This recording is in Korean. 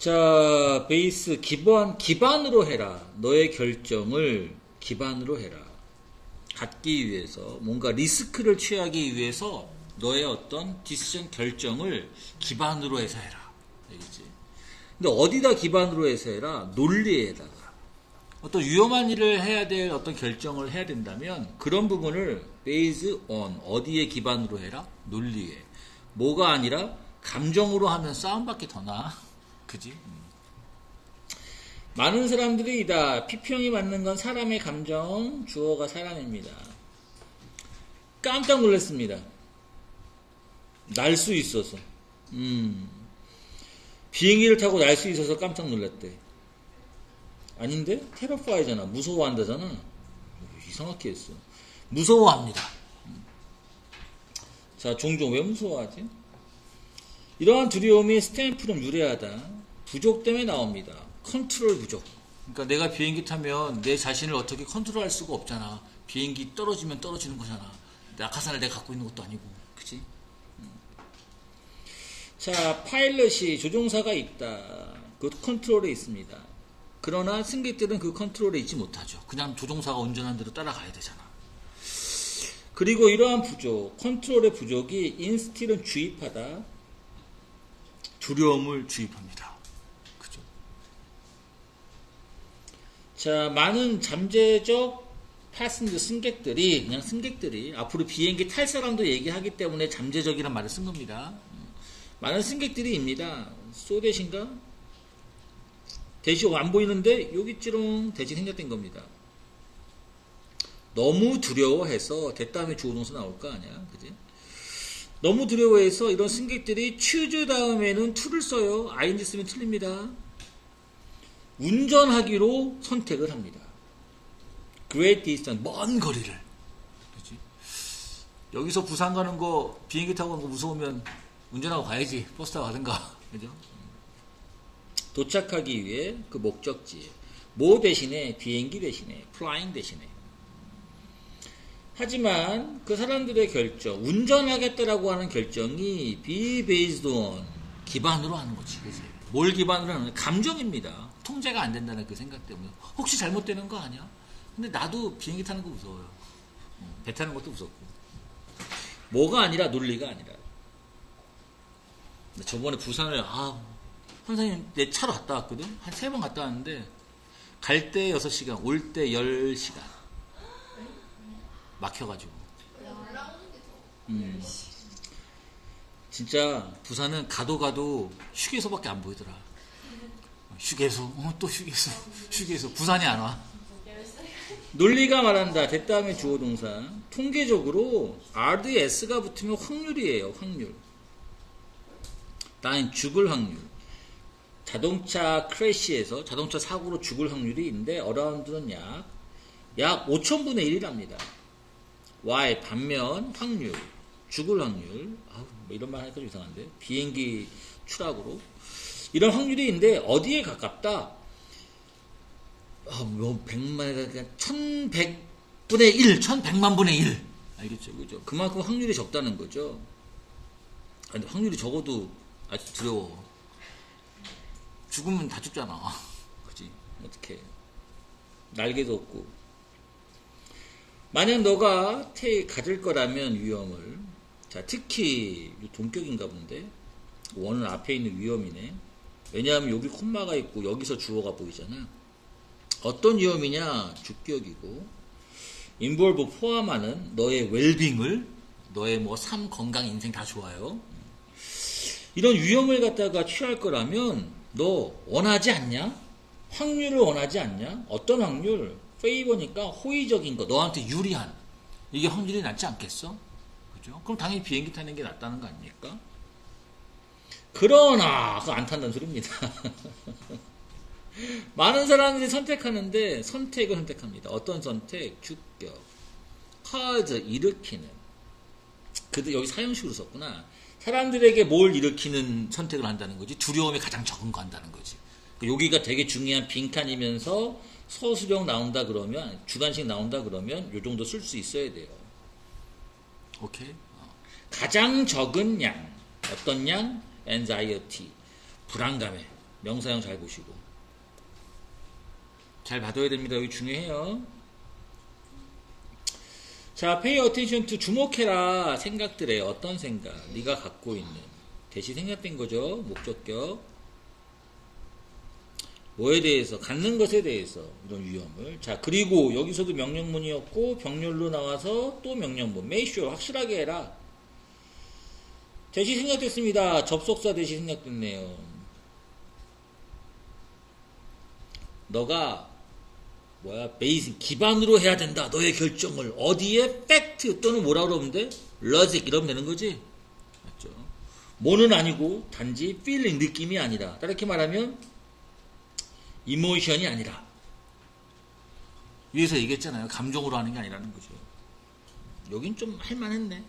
자, 베이스 기반 기반으로 해라. 너의 결정을 기반으로 해라. 갖기 위해서 뭔가 리스크를 취하기 위해서 너의 어떤 디시전 결정을 기반으로 해서 해라. 알겠지? 근데 어디다 기반으로 해서 해라? 논리에다가. 어떤 위험한 일을 해야 될 어떤 결정을 해야 된다면 그런 부분을 based on 어디에 기반으로 해라? 논리에. 뭐가 아니라 감정으로 하면 싸움밖에 더 나아. 그지? 음. 많은 사람들이 이다. 피평이 맞는 건 사람의 감정, 주어가 사람입니다. 깜짝 놀랐습니다. 날 수 있어서. 음. 비행기를 타고 날 수 있어서 깜짝 놀랐대. 아닌데? 테러파이잖아. 무서워한다잖아. 이상하게 했어. 무서워합니다. 자, 종종 왜 무서워하지? 이러한 두려움이 스탬프는 유래하다. 부족 때문에 나옵니다. 컨트롤 부족. 그러니까 내가 비행기 타면 내 자신을 어떻게 컨트롤할 수가 없잖아. 비행기 떨어지면 떨어지는 거잖아. 낙하산을 내가 갖고 있는 것도 아니고. 그치? 음. 자, 파일럿이 조종사가 있다. 그 컨트롤에 있습니다. 그러나 승객들은 그 컨트롤에 있지 못하죠. 그냥 조종사가 운전한 대로 따라가야 되잖아. 그리고 이러한 부족, 컨트롤의 부족이 인스틸은 주입하다. 두려움을 주입합니다. 그죠? 자, 많은 잠재적 패슨저 승객들이, 그냥 승객들이, 앞으로 비행기 탈 사람도 얘기하기 때문에 잠재적이란 말을 쓴 겁니다. 많은 승객들이 입니다. 소대신가? 대시 안 보이는데 여기 찌롱 대시 생략된 겁니다. 너무 두려워해서 됐다음에 주어 동사 나올 거 아니야, 그지? 너무 두려워해서 이런 승객들이 choose 다음에는 to를 써요. ing 쓰면 틀립니다. 운전하기로 선택을 합니다. great distance, 먼 거리를. 그지? 여기서 부산 가는 거 비행기 타고 가는 거 무서우면 운전하고 가야지. 버스 타고 가든가. 그죠? 도착하기 위해 그 목적지에 뭐 대신에 비행기 대신에 플라잉 대신에 하지만 그 사람들의 결정 운전하겠다라고 하는 결정이 be based on 기반으로 하는 거지 그지 뭘 기반으로 하는 감정입니다 통제가 안 된다는 그 생각 때문에. 혹시 잘못되는 거 아니야? 근데 나도 비행기 타는 거 무서워요. 배 타는 것도 무섭고. 뭐가 아니라 논리가 아니라. 저번에 부산을 아 선생님 내 차로 갔다 왔거든? 한 세 번 갔다 왔는데 갈 때 6시간 올 때 10시간. 막혀 가지고. 음. 진짜 부산은 가도 가도 휴게소밖에 안 보이더라 휴게소 어, 또 휴게소 휴게소. 부산이 안 와? 논리가 말한다. 됐다음에 주어 동사. 통계적으로 RDS가 붙으면 확률이에요 확률. 다음 죽을 확률. 자동차 크래시에서 자동차 사고로 죽을 확률이 있는데 어라운드는 약, 약 5천분의 1이랍니다. Y 반면 확률, 죽을 확률, 아우, 뭐 이런 말 하니까 이상한데, 비행기 추락으로. 이런 확률이 있는데, 어디에 가깝다? 아, 뭐, 100만에, 그냥 1100분의 1, 1100만 분의 1. 알겠죠? 그죠? 그만큼 확률이 적다는 거죠. 근데 확률이 적어도 아주 두려워. 죽으면 다 죽잖아. 그지? 어떻게? 날개도 없고. 만약 너가 태 가질 거라면 위험을 자 특히 동격인가 본데 원은 앞에 있는 위험이네. 왜냐하면 여기 콤마가 있고 여기서 주어가 보이잖아. 어떤 위험이냐? 주격이고 인볼브 포함하는 너의 웰빙을 너의 뭐 삶, 건강, 인생 다 좋아요. 이런 위험을 갖다가 취할 거라면 너 원하지 않냐? 확률을 원하지 않냐? 어떤 확률? 페이버니까 호의적인 거, 너한테 유리한. 이게 확률이 낫지 않겠어? 그죠? 그럼 당연히 비행기 타는 게 낫다는 거 아닙니까? 그러나, 그거 안 탄다는 소리입니다. 많은 사람들이 선택하는데 선택을 선택합니다. 어떤 선택? 주격. cause, 일으키는. 그들 여기 사형식으로 썼구나. 사람들에게 뭘 일으키는 선택을 한다는 거지 두려움이 가장 적은 거 한다는 거지 여기가 되게 중요한 빈칸이면서 서술형 나온다 그러면 주관식 나온다 그러면 요 정도 쓸 수 있어야 돼요 오케이 어. 가장 적은 양 어떤 양 anxiety 불안감에 명사형 잘 보시고. 잘 봐둬야 됩니다. 여기 중요해요. 자, pay attention to 주목해라. 생각들에 어떤 생각? 네가 갖고 있는 대시 생략된 거죠. 목적격. 뭐에 대해서 갖는 것에 대해서 이런 위험을 자 그리고 여기서도 명령문이었고 병렬로 나와서 또 명령문 make sure 확실하게 해라 대시 생략됐습니다. 접속사 대시 생략됐네요. 너가 뭐야 베이스 기반으로 해야 된다. 너의 결정을 어디에 팩트 또는 뭐라 돼 logic 이러면 되는 거지? 맞죠? 뭐는 아니고 단지 feeling 느낌이 아니라 이렇게 말하면 이모션이 아니라. 위에서 얘기했잖아요. 감정으로 하는 게 아니라는 거죠. 여긴 좀 할만했네